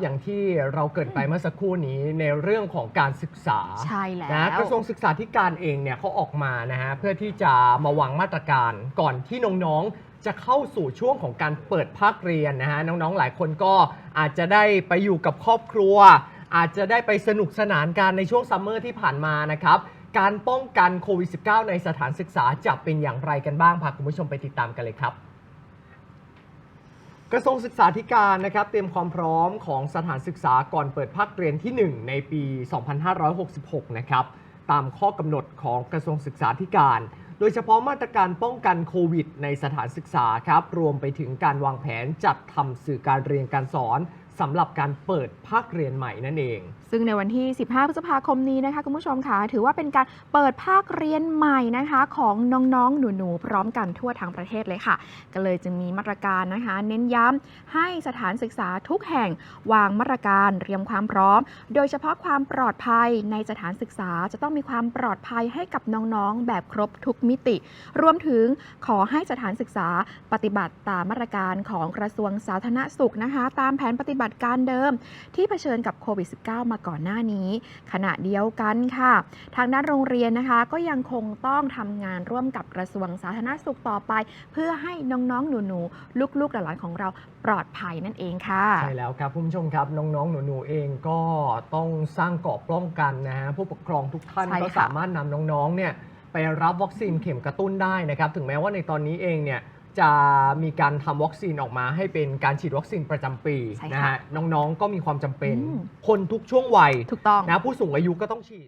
อย่างที่เราเกริดไปเมื่อสักครู่นี้ในเรื่องของการศึกษาใช่แล้วนะกระทรวงศึกษาธิการเองเนี่ยเขาออกมานะฮะเพื่อที่จะมาวางมาตรการก่อนที่น้องๆจะเข้าสู่ช่วงของการเปิดภาคเรียนนะฮะน้องๆหลายคนก็อาจจะได้ไปอยู่กับครอบครัว อาจจะได้ไปสนุกสนานกันในช่วงซัมเมอร์ที่ผ่านมานะครับการป้องกันโควิด -19 ในสถานศึกษาจะเป็นอย่างไรกันบ้างพาคุณผู้ชมไปติดตามกันเลยครับ กระทรวงศึกษาธิการนะครับเตรียมความพร้อมของสถานศึกษาก่อนเปิดภาคเรียนที่ 1 ในปี 2566 นะครับตามข้อกำหนดของกระทรวงศึกษาธิการ โดยเฉพาะมาตรการป้องกันโควิด ในสถานศึกษาครับรวมไปถึงการวางแผนจัดทำสื่อการเรียนการสอน สำหรับการเปิดภาคเรียนใหม่นั่นเอง ซึ่งในวันที่ 15 พฤษภาคมนี้นะคะคุณผู้ชมค่ะถือว่าเป็นการเปิดภาคเรียนใหม่นะคะของน้องๆ หนูๆ พร้อมกันทั่วทั้งประเทศเลยค่ะ ก็เลยจึงมีมาตรการนะคะ เน้นย้ำให้สถานศึกษาทุกแห่งวางมาตรการเตรียมความพร้อม โดยเฉพาะความปลอดภัยในสถานศึกษาจะต้องมีความปลอดภัยให้กับน้องๆ แบบครบทุกมิติ รวมถึงขอให้สถานศึกษาปฏิบัติตามมาตรการของกระทรวงสาธารณสุขนะคะ ตามแผนปฏิบัติการเดิม ที่เผชิญกับโควิด -19 มาก่อนหน้านี้ ขณะเดียวกันค่ะ ทางด้านโรงเรียนนะคะ ก็ยังคงต้องทำงานร่วมกับกระทรวงสาธารณสุขต่อไป เพื่อให้น้องๆ หนูๆ ลูกๆหลานๆของเราปลอดภัยนั่นเองค่ะ ใช่แล้วครับคุณผู้ชมครับน้องๆ หนูๆ เองก็ต้องสร้างเกราะป้องกันนะฮะผู้ปกครองทุกท่านใช่ก็ค่ะสามารถนำน้องๆ เนี่ยไปรับวัคซีนเข็มกระตุ้นได้นะครับ ถึงแม้ว่าในตอนนี้เองเนี่ย จะมีการทำวัคซีนออกมา ให้เป็นการฉีดวัคซีนประจำปีใช่ค่ะ นะฮะน้องๆก็มีความจำเป็นอืมคนทุกช่วงวัยถูกต้อง นะผู้สูงอายุก็ต้องฉีด